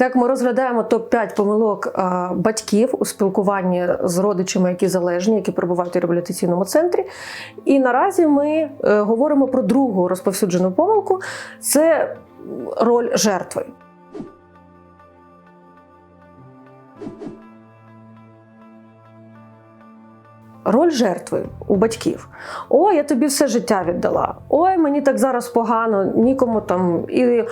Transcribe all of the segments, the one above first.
Так, ми розглядаємо топ-5 помилок батьків у спілкуванні з родичами, які залежні, які перебувають у реабілітаційному центрі. І наразі ми е, говоримо про другу розповсюджену помилку це роль жертви. Роль жертви у батьків. Ой, я тобі все життя віддала. Ой, мені так зараз погано, нікому там і е,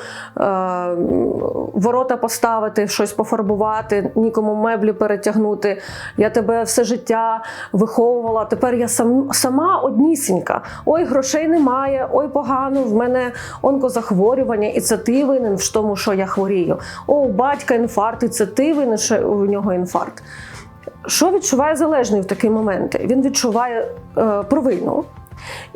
ворота поставити, щось пофарбувати, нікому меблі перетягнути. Я тебе все життя виховувала. Тепер я сам, сама однісінька. Ой, грошей немає, ой, погано, в мене онкозахворювання, і це ти винен в тому, що я хворію. О, у батька інфаркт, і це ти винен, що у нього інфаркт. Що відчуває залежний в такі моменти? Він відчуває е, провину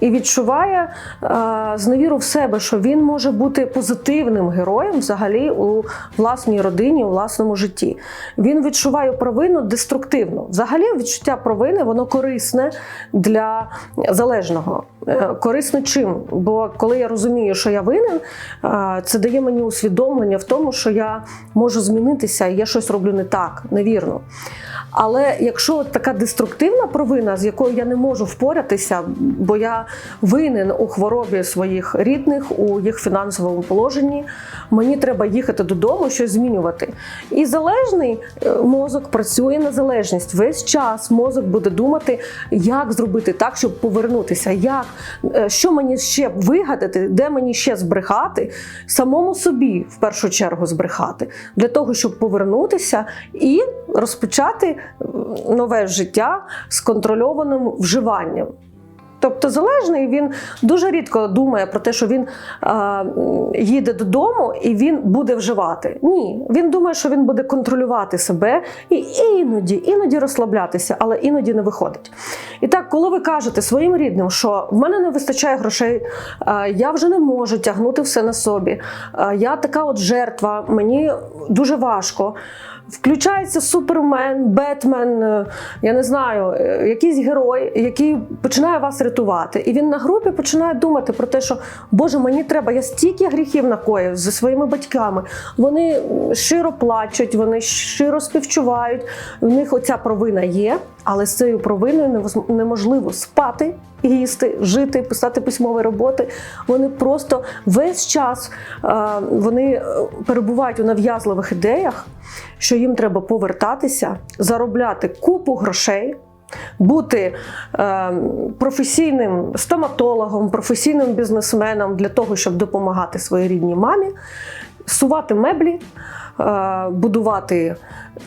і відчуває е, зневіру в себе, що він може бути позитивним героєм взагалі у власній родині, у власному житті. Він відчуває провину деструктивно. Взагалі, відчуття провини воно корисне для залежного. Е, Корисне чим? Бо коли я розумію, що я винен, е, це дає мені усвідомлення в тому, що я можу змінитися і я щось роблю не так, невірно. Але якщо от така деструктивна провина, з якою я не можу впоратися, бо я винен у хворобі своїх рідних, у їх фінансовому положенні, мені треба їхати додому, щось змінювати. І залежний е, мозок працює на залежність. Весь час мозок буде думати, як зробити так, щоб повернутися, як, е, що мені ще вигадати, де мені ще збрехати, самому собі в першу чергу збрехати, для того, щоб повернутися і розпочати нове життя з контрольованим вживанням. Тобто залежний він дуже рідко думає про те, що він е, їде додому і він буде вживати. Ні, він думає, що він буде контролювати себе і іноді, іноді розслаблятися, але іноді не виходить. І так, коли ви кажете своїм рідним, що в мене не вистачає грошей, е, я вже не можу тягнути все на собі, е, я така от жертва, мені дуже важко. Включається супермен, бетмен, я не знаю, якийсь герой, який починає вас рятувати. І він на групі починає думати про те, що Боже, мені треба, я стільки гріхів накоїв зі своїми батьками. Вони щиро плачуть, вони щиро співчувають. В них оця провина є, але з цією провиною неможливо спати. Їсти, жити, писати письмові роботи. Вони просто весь час е, вони е, перебувають у нав'язливих ідеях, що їм треба повертатися, заробляти купу грошей, бути е, професійним стоматологом, професійним бізнесменом для того, щоб допомагати своїй рідній мамі, сувати меблі, е, будувати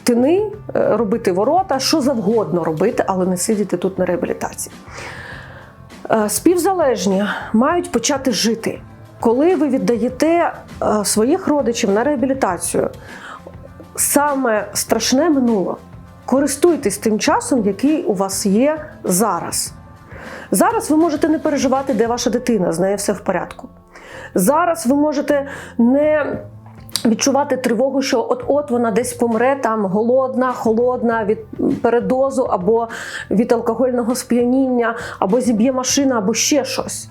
тини, е, робити ворота, що завгодно робити, але не сидіти тут на реабілітації. Співзалежні мають почати жити. Коли ви віддаєте своїх родичів на реабілітацію, саме страшне минуло. Користуйтесь тим часом, який у вас є зараз. Зараз ви можете не переживати, де ваша дитина, з нею все в порядку. Зараз ви можете не відчувати тривогу, що от-от вона десь помре там голодна, холодна від передозу або від алкогольного сп'яніння, або зіб'є машина, або ще щось.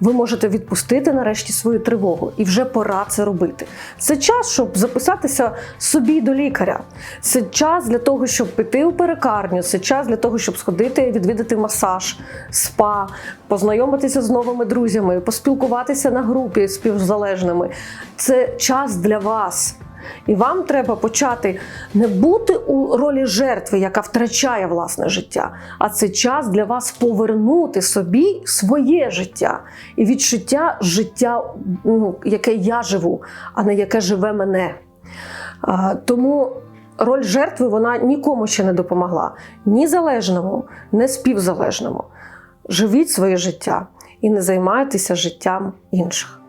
Ви можете відпустити нарешті свою тривогу, і вже пора це робити. Це час, щоб записатися собі до лікаря. Це час для того, щоб піти у перекарню. Це час для того, щоб сходити, відвідати масаж, спа, познайомитися з новими друзями, поспілкуватися на групі співзалежними. Це час для вас. І вам треба почати не бути у ролі жертви, яка втрачає власне життя, а це час для вас повернути собі своє життя і відчуття життя, ну, яке я живу, а не яке живе мене. Тому роль жертви вона нікому ще не допомогла. Ні залежному, ні співзалежному. Живіть своє життя і не займайтеся життям інших.